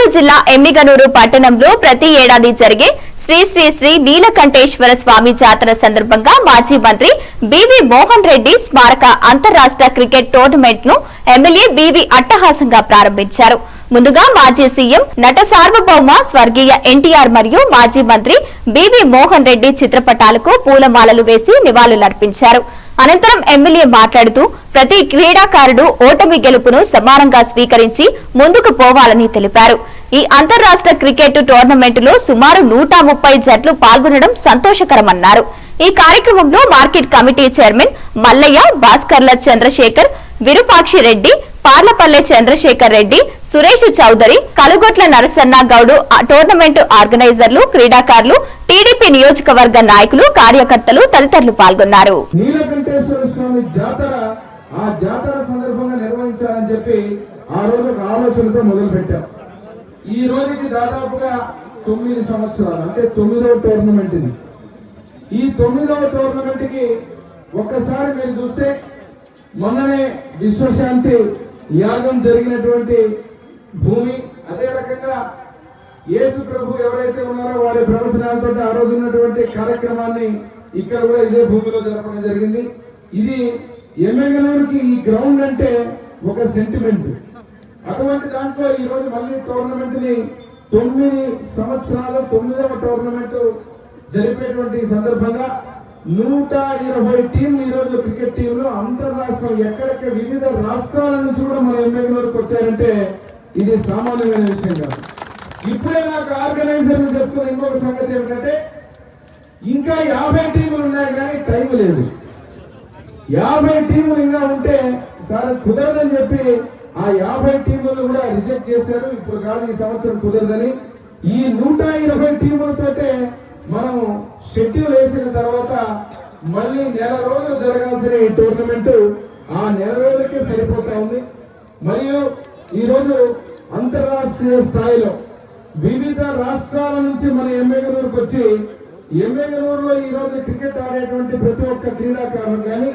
కర్నూలు జిల్లా ఎమ్మిగనూరు పట్టణంలో ప్రతి ఏడాది జరిగే శ్రీ శ్రీ శ్రీ నీలకంఠేశ్వర స్వామి జాతర సందర్భంగా మాజీ మంత్రి బివి మోహన్ రెడ్డి స్మారక అంతరాష్ట్ర క్రికెట్ టోర్నమెంట్ను ఎమ్మెల్యే బివి అట్టహాసంగా ప్రారంభించారు. ముందుగా మాజీ సీఎం నట సార్వభౌమ స్వర్గీయ ఎన్టీఆర్ మరియు మాజీ మంత్రి బివి మోహన్ రెడ్డి చిత్రపటాలకు పూలమాలలు వేసి నివాళులర్పించారు. అనంతరం ఎమ్మెల్యే మాట్లాడుతూ ప్రతి క్రీడాకారుడు ఓటమి గెలుపును సమానంగా స్వీకరించి ముందుకు పోవాలని తెలిపారు. ఈ అంతర్రాష్ట్ర క్రికెట్ టోర్నమెంటులో సుమారు నూట ముప్పై జట్లు పాల్గొనడం సంతోషకరమన్నారు. ఈ కార్యక్రమంలో market committee chairman Mallaiah Bhaskarla Chandrasekhar Virupakshi Reddy Parlapalle Chandrasekhar Reddy Suresh Chowdary Kalugotla Narasanna Goud tournament ఆర్గనైజర్లు క్రీడాకారులు టీడీపీ నియోజకవర్గ నాయకులు కార్యకర్తలు తదితరులు పాల్గొన్నారు. ఆ జాతర సందర్భంగా నిర్వహించాలని చెప్పి ఆ రోజు ఆలోచనతో మొదలు పెట్టాం ఈ రోజుకి దాదాపుగా తొమ్మిది సంవత్సరాలు అంటే తొమ్మిదవ టోర్నమెంట్ ఇది. ఈ తొమ్మిదవ టోర్నమెంట్కి ఒక్కసారి మీరు చూస్తే మొన్ననే విశ్వశాంతి యాగం జరిగినటువంటి భూమి అదే రకంగా యేసు ప్రభు ఎవరైతే ఉన్నారో వారి ప్రవచనాలతో ఆ రోజు ఉన్నటువంటి కార్యక్రమాన్ని ఇక్కడ కూడా ఇదే భూమిలో జరపడం జరిగింది. ఇది ఎమ్మెగనూరుకి ఈ గ్రౌండ్ అంటే ఒక సెంటిమెంట్ అటువంటి దాంట్లో ఈ రోజు మళ్ళీ టోర్నమెంట్ని తొమ్మిది సంవత్సరాలు తొమ్మిదవ టోర్నమెంట్ జరిపేటువంటి సందర్భంగా నూట ఇరవై టీంలు ఈ రోజు క్రికెట్ టీంలు అంతర్రాష్ట్రం ఎక్కడెక్కడ వివిధ రాష్ట్రాల నుంచి కూడా మన ఎమ్మెల్యేలకు వచ్చారంటే ఇది సామాన్యమైన విషయం కాదు. ఇప్పుడే నాకు ఆర్గనైజర్లు చెప్తున్న ఇంకొక సంగతి ఏమిటంటే ఇంకా యాభై టీములు ఉన్నాయి కానీ టైం లేదు. యాభై టీములు ఇంకా ఉంటే సార్ కుదరదని చెప్పి ఆ యాభై టీములు కూడా రిజెక్ట్ చేశారు. ఇప్పుడు కాదు ఈ సంవత్సరం కుదరదని. ఈ నూట ఇరవై టీములతోటే మనం షెడ్యూల్ వేసిన తర్వాత మళ్ళీ నెల రోజులు జరగాల్సిన ఈ టోర్నమెంట్ ఆ నెల రోజులకే సరిపోతా ఉంది. మరియు ఈ రోజు అంతర్రాష్ట్రీయ స్థాయిలో వివిధ రాష్ట్రాల నుంచి మన ఎమ్మెగనూరుకు వచ్చి ఎమ్మెగనూరులో ఈ రోజు క్రికెట్ ఆడేటువంటి ప్రతి ఒక్క క్రీడాకారులు కానీ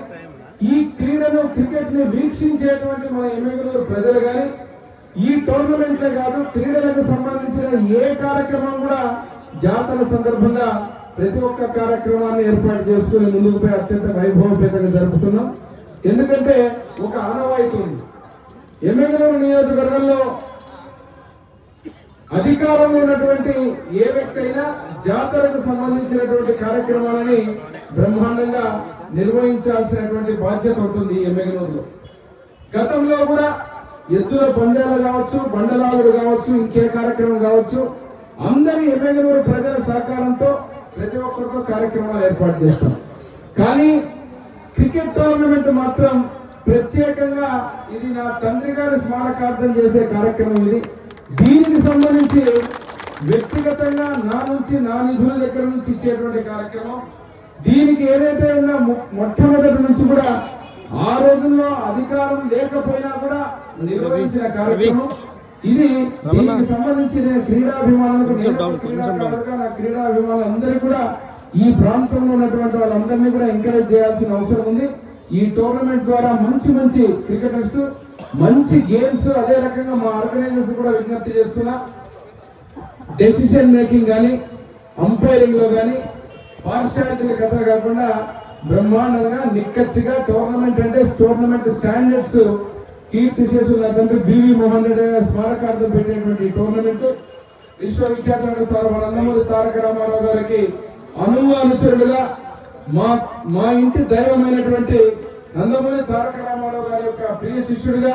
ఈ క్రీడను క్రికెట్ని వీక్షించేటువంటి మన ఎమ్మెగనూరు ప్రజలు కానీ ఈ టోర్నమెంట్ కాదు క్రీడలకు సంబంధించిన ఏ కార్యక్రమం కూడా జాతర సందర్భంగా ప్రతి ఒక్క కార్యక్రమాన్ని ఏర్పాటు చేసుకుని ముందుకు పోయి అత్యంత వైభవపేతంగా జరుపుతున్నాం. ఎందుకంటే ఒక ఆనవాయితీ ఉంది. ఎమ్మెగనూరు నియోజకవర్గంలో అధికారంలో ఉన్నటువంటి ఏ వ్యక్తి అయినా జాతరకు సంబంధించినటువంటి కార్యక్రమాలని బ్రహ్మాండంగా నిర్వహించాల్సినటువంటి బాధ్యత ఉంటుంది ఎమ్మెగనూరులో. గతంలో కూడా ఎద్దుల పందాలు కావచ్చు బండలాగుడు కావచ్చు ఇంకే కార్యక్రమం కావచ్చు అందరి ఎమ్మెగనూరు ప్రజల సహకారంతో ప్రతి ఒక్కరితో కార్యక్రమాలు ఏర్పాటు చేస్తాం. కానీ క్రికెట్ టోర్నమెంట్ మాత్రం ప్రత్యేకంగా ఇది నా తండ్రి గారి స్మారకార్థం చేసే కార్యక్రమం ఇది. దీనికి సంబంధించి వ్యక్తిగతంగా నా నుంచి నా నిధుల దగ్గర నుంచి ఇచ్చేటువంటి కార్యక్రమం దీనికి ఏదైతే ఉన్నా మొట్టమొదటి నుంచి కూడా ఆ రోజుల్లో అధికారం లేకపోయినా కూడా నిర్వహించిన కార్యక్రమం. ఇది దీనికి సంబంధించి నేను క్రీడాభిమానులకు క్రీడాభిమానులందరికీ కూడా ఈ ప్రాంతంలో ఉన్నటువంటి వాళ్ళందరినీ కూడా ఎంకరేజ్ చేయాల్సిన అవసరం ఉంది. ఈ టోర్నమెంట్ ద్వారా మంచి మంచి క్రికెటర్స్ మంచి గేమ్స్ అదే రకంగా మా ఆర్గనైజర్స్ కూడా విజ్ఞప్తి చేస్తున్నా. డెసిషన్ మేకింగ్ కానీ అంపైరింగ్లో కానీ పాశ్చాత్యుల కథ కాకుండా బ్రహ్మాండంగా నిక్కచ్చిగా టోర్నమెంట్ అంటే టోర్నమెంట్ స్టాండర్డ్స్ కీర్తి చేసిన తండ్రి బివి మోహన్ రెడ్డి గారి స్మారకార్థం పెట్టినటువంటి టోర్నమెంట్. విశ్వవిఖ్యాత సార్ మన నందమూరి తారక రామారావు గారికి అనువు అనుచరుడుగా మా మా ఇంటి దైవమైనటువంటి నందమూరి తారక రామారావు గారి యొక్క ప్రియ శిష్యుడిగా